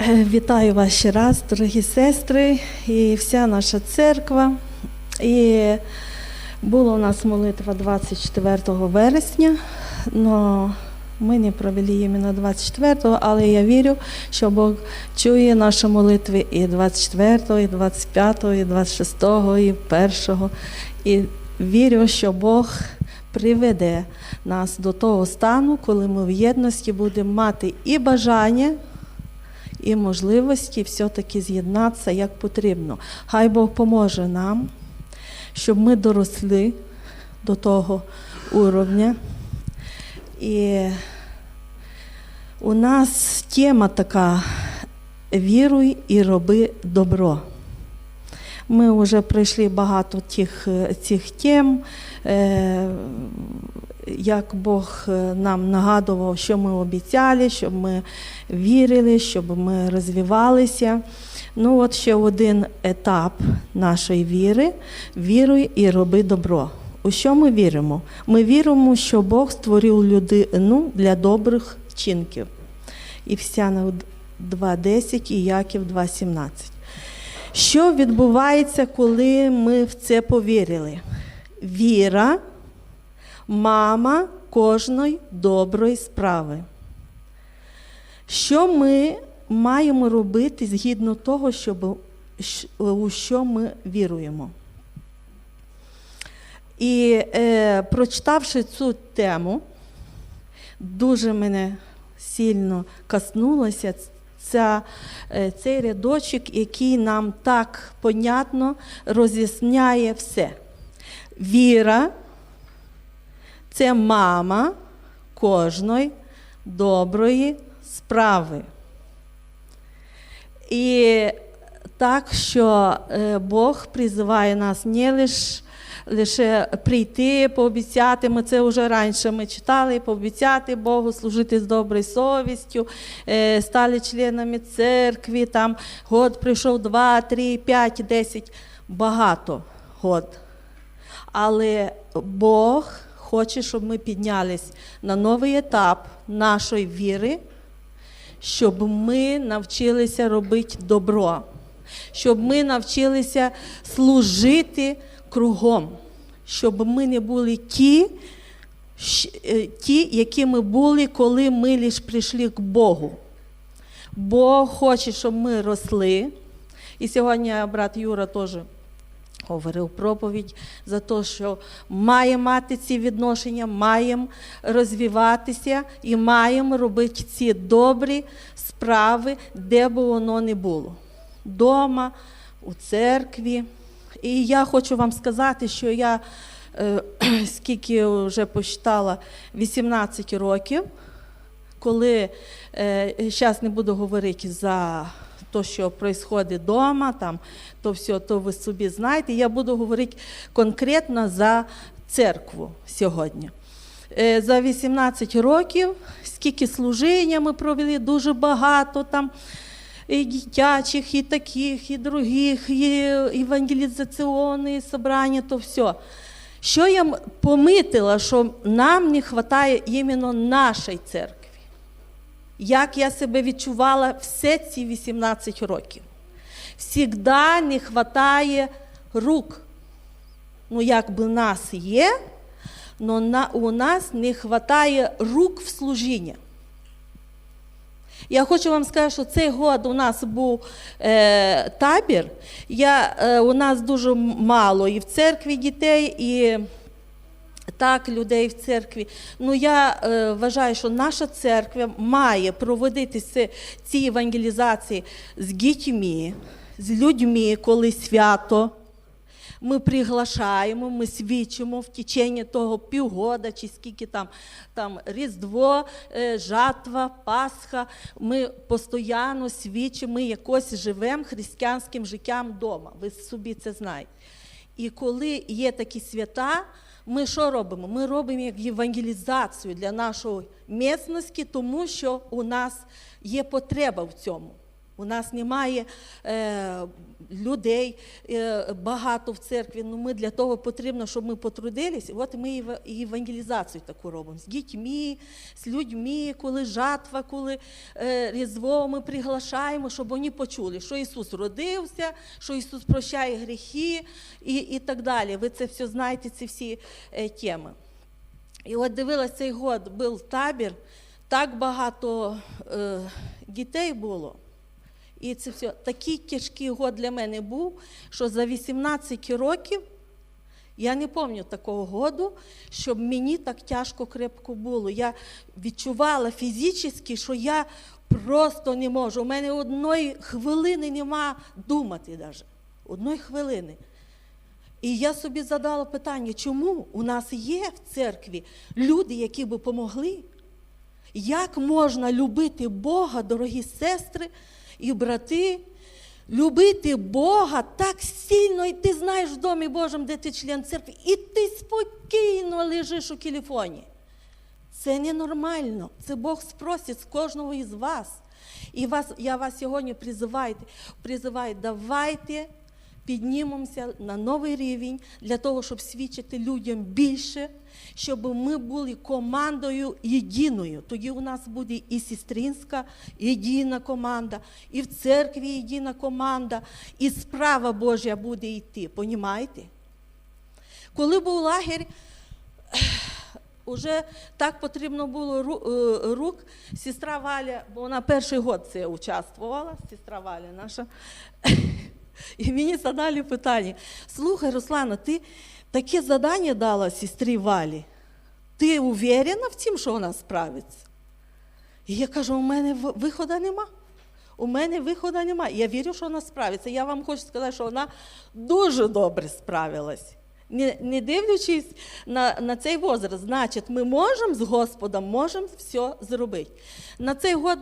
Вітаю вас ще раз, дорогі сестри, і вся наша церква. І була у нас молитва 24 вересня, але ми не провели іменно 24-го, але я вірю, що Бог чує наші молитви і 24-го, і 25-го, і 26-го, і 1-го. І вірю, що Бог приведе нас до того стану, коли ми в єдності будемо мати і бажання і можливості все-таки з'єднатися як потрібно. Хай Бог поможе нам, щоб ми доросли до того уровня. І у нас тема така віруй і роби добро. Ми вже пройшли багато тих, е, цих тем, е, як Бог е, нам нагадував, що ми обіцяли, щоб ми вірили, щоб ми розвивалися. Ну, от ще один етап нашої віри віруй і роби добро. У що ми віримо? Ми віримо, що Бог створив людину для добрих вчинків. Івсяна 2.10 і Яків 2.17. Що відбувається, коли ми в це повірили? Віра, мама кожної доброї справи. Що ми маємо робити згідно того, щоб, у що ми віруємо? І е, прочитавши цю тему, дуже мене сильно коснулося ця, е, цей рядочок, який нам так понятно роз'ясняє все. Віра це мама кожної доброї справи. І так, що е, Бог призиває нас не лише лише прийти, пообіцяти. Ми це вже раніше ми читали, пообіцяти Богу, служити з доброю совістю, е, стали членами церкви, там год прийшов два, три, п'ять, десять, багато год. Але Бог хоче, щоб ми піднялись на новий етап нашої віри, щоб ми навчилися робити добро, щоб ми навчилися служити кругом, щоб ми не були ті, ті, які ми були, коли ми лише прийшли к Богу. Бог хоче, щоб ми росли. І сьогодні брат Юра теж говорив проповідь за те, що маємо мати ці відношення, маємо розвиватися і маємо робити ці добрі справи, де б воно не було. Дома, у церкві. І я хочу вам сказати, що я е, скільки вже посчитала 18 років, коли зараз е, не буду говорити за те, що відбувається вдома, там, то все, то ви собі знаєте. Я буду говорити конкретно за церкву сьогодні. Е, за 18 років, скільки служіння ми провели, дуже багато там і дитячих, і таких, і других, і евангелізаційні собрання, то все. Що я помітила, що нам не вистачає іменно нашої церкви. Як я себе відчувала все ці 18 років. Всігда не вистачає рук. Ну, якби нас є, але у нас не вистачає рук в служіння. Я хочу вам сказати, що цей год у нас був е, табір. Я, е, У нас дуже мало і в церкві дітей, і так людей в церкві. Ну я е, вважаю, що наша церква має проводити ці, ці евангелізації з дітьми, з людьми, коли свято. Ми приглашаємо, ми свідчимо в течение того півгода, чи скільки там там Різдво, е, жатва, Пасха. Ми постійно свідчимо, ми якось живемо християнським життям вдома. Ви собі це знаєте. І коли є такі свята, ми що робимо? Ми робимо як євангелізацію для нашої місності, тому що у нас є потреба в цьому. У нас немає е, людей е, багато в церкві. Ну, ми для того потрібно, щоб ми потрудились. От ми і евангелізацію таку робимо з дітьми, з людьми, коли жатва, коли е, Різдво ми приглашаємо, щоб вони почули, що Ісус родився, що Ісус прощає гріхи і, і так далі. Ви це все знаєте, ці всі е, теми. І от дивилась цей год, був табір, так багато е, дітей було. І це все такий тяжкий год для мене був, що за 18 років я не пам'ятаю такого году, щоб мені так тяжко крепко було. Я відчувала фізично, що я просто не можу. У мене одної хвилини нема думати навіть. Одної хвилини. І я собі задала питання, чому у нас є в церкві люди, які би помогли? Як можна любити Бога, дорогі сестри і брати, любити Бога так сильно, і ти знаєш в домі Божому, де ти член церкви, і ти спокійно лежиш у телефоні. Це ненормально. Це Бог спросить з кожного із вас. І вас, я вас сьогодні призиваю, призиваю, давайте піднімемося на новий рівень для того, щоб свідчити людям більше, щоб ми були командою єдиною. Тоді у нас буде і сестринська єдина команда, і в церкві єдина команда, і справа Божа буде йти. Понімаєте? Коли був лагерь, Уже так потрібно було е, рук. Сестра Валя, бо вона перший год це участвувала, сестра Валя наша. І мені задали питання: слухай, Руслана, ти таке завдання дала сестрі Валі. Ти уверена в тім, що вона справиться? І я кажу, у мене виходу нема. У мене виходу нема. Я вірю, що вона справиться. Я вам хочу сказати, що вона дуже добре справилась. Не, не дивлячись на, на цей возраст, значить, ми можемо з Господом, можемо все зробити. На цей год,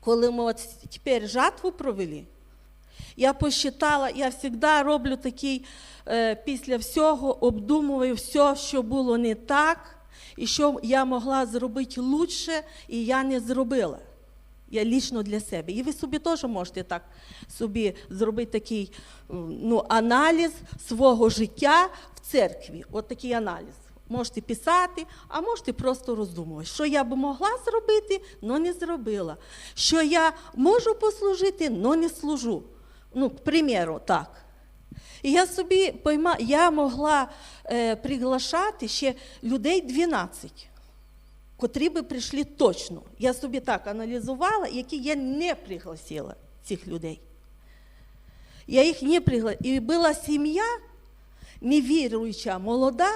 коли ми от тепер жатву провели, я посчитала, я завжди роблю такий, е, після всього обдумую все, що було не так, і що я могла зробити лучше, і я не зробила. Я лічно для себе. І ви собі теж можете так собі зробити такий ну, аналіз свого життя в церкві. От такий аналіз. Можете писати, а можете просто роздумувати, що я б могла зробити, але не зробила. Що я можу послужити, але не служу. Ну, к примеру, так. І я собі пойма, я могла е, приглашати ще людей 12 котрі би прийшли точно. Я собі так аналізувала, які я не пригласила цих людей. Я їх не пригласила. І була сім'я невіруюча, молода,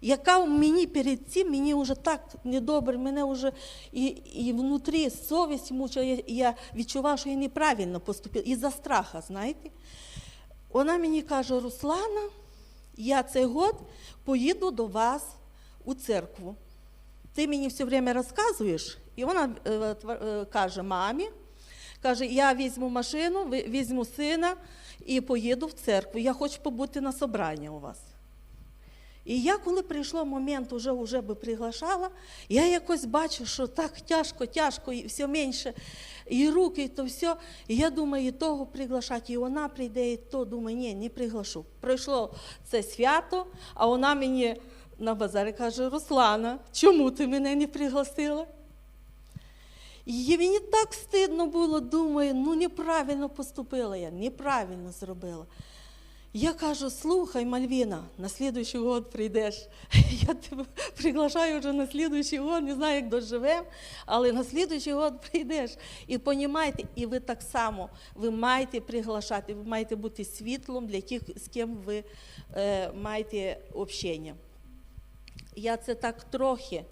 яка в мені перед цим, мені вже так недобре, мене вже і, і внутрі совість мучила, я, відчувала, що я неправильно поступила. Із-за страха, знаєте. Вона мені каже, Руслана, я цей год поїду до вас у церкву. Ти мені все время розказуєш, і вона е, е, каже мамі, каже, я візьму машину, візьму сина і поїду в церкву. Я хочу побути на собранні у вас. І я, коли прийшло момент, уже, вже би приглашала, я якось бачу, що так тяжко, тяжко, і все менше, і руки, і то все. І я думаю, і того приглашати, і вона прийде, і то думаю, ні, не приглашу. Пройшло це свято, а вона мені на базарі каже: Руслана, чому ти мене не пригласила? І мені так стидно було, думаю, ну неправильно поступила я, неправильно зробила. Я кажу, слухай, Мальвіна, на слідуючий год прийдеш. Я тебе приглашаю вже на слідуючий год, не знаю, як доживемо, але на слідуючий год прийдеш. І понімаєте, і ви так само, ви маєте приглашати, ви маєте бути світлом для тих, з ким ви е, маєте общення. Я це так трохи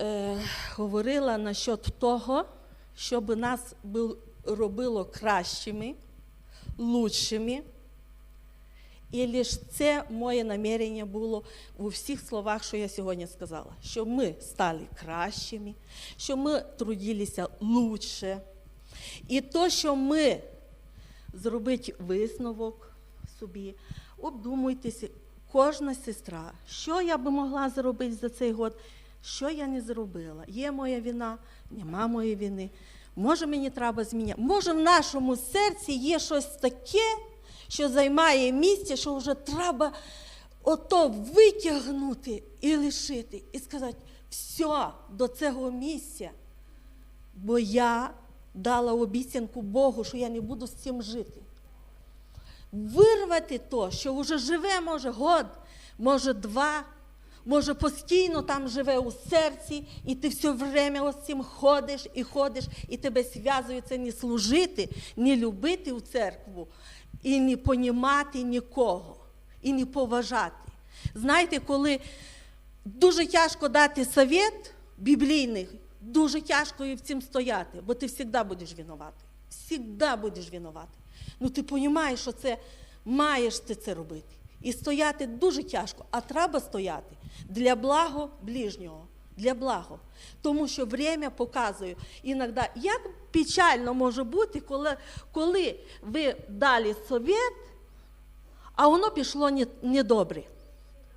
е, говорила насчет того, щоб нас бу- робило кращими, лучшими. І лише це моє намірення було у всіх словах, що я сьогодні сказала, що ми стали кращими, що ми трудилися лучше. І то, що ми зробити висновок собі, обдумуйтеся, кожна сестра, що я би могла зробити за цей год, що я не зробила. Є моя вина, нема моєї вини. Може, мені треба зміняти. Може, в нашому серці є щось таке, що займає місце, що вже треба ото витягнути і лишити, і сказати, все, до цього місця. Бо я дала обіцянку Богу, що я не буду з цим жити. Вирвати то, що вже живе, може, год, може, два, може, постійно там живе у серці, і ти все время ось цим ходиш і ходиш, і тебе зв'язує це не служити, не любити у церкву, і не понімати нікого, і не поважати. Знаєте, коли дуже тяжко дати совет біблійний, дуже тяжко і в цим стояти, бо ти завжди будеш винуватий. Завжди будеш винуватий. Ну ти розумієш, що це маєш ти це робити. І стояти дуже тяжко, а треба стояти для благо ближнього. Для благо. Тому що время показує іноді, як печально може бути, коли, коли ви дали совет, а воно пішло не- недобре.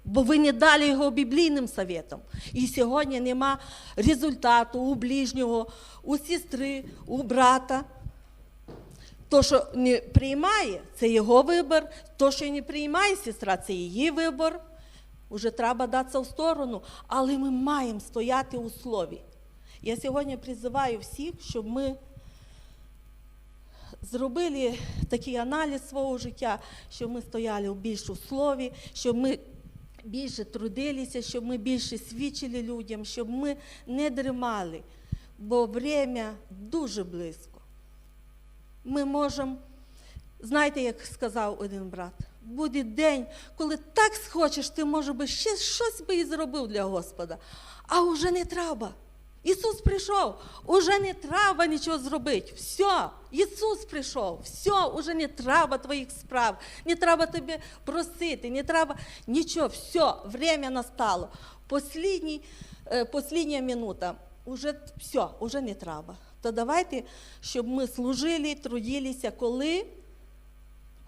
Бо ви не дали його біблійним советом. І сьогодні нема результату у ближнього, у сестри, у брата. То, що не приймає, це його вибір. То, що не приймає сестра, це її вибір. Уже треба датися в сторону, але ми маємо стояти у слові. Я сьогодні призиваю всіх, щоб ми зробили такий аналіз свого життя, щоб ми стояли більше у слові, щоб ми більше трудилися, щоб ми більше свідчили людям, щоб ми не дримали, бо время дуже близько. Ми можемо, знаєте, як сказав один брат, буде день, коли так схочеш, ти, може би, ще щось би і зробив для Господа, а вже не треба. Ісус прийшов, уже не треба нічого зробити. Все, Ісус прийшов, все, уже не треба твоїх справ, не треба тебе просити, не треба нічого, все, время настало. Послідній, е, послідня минута, уже все, уже не треба. То давайте, щоб ми служили, трудилися, коли,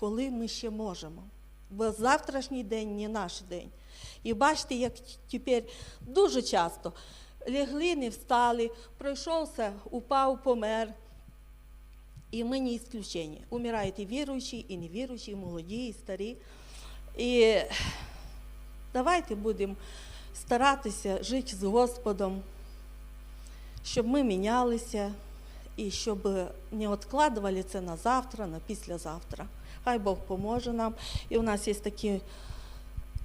коли ми ще можемо. Бо завтрашній день не наш день. І бачите, як тепер дуже часто лягли, не встали, пройшовся, упав, помер. І ми не ісключення. Умирають і віруючі, і невіруючі, і молоді, і старі. І давайте будемо старатися жити з Господом, щоб ми мінялися і щоб не відкладували це на завтра, на післязавтра. Хай Бог поможе нам. І у нас є такі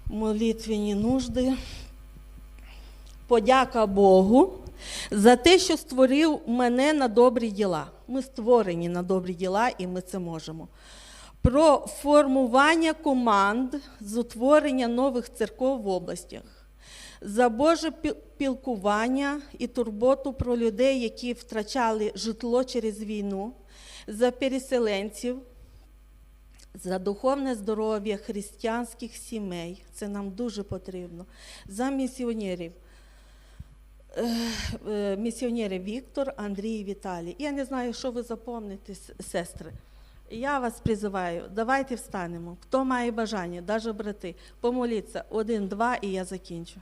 молитвені нужди. Подяка Богу за те, що створив мене на добрі діла. Ми створені на добрі діла, і ми це можемо. Про формування команд з утворення нових церков в областях, за Боже пілкування і турботу про людей, які втрачали житло через війну, за переселенців, за духовне здоров'я християнських сімей. Це нам дуже потрібно, за місіонерів. Е, місіонери Віктор, Андрій і Віталій. Я не знаю, що ви запомните, сестри. Я вас призиваю, давайте встанемо. Хто має бажання, навіть брати, помоліться один, два, і я закінчу.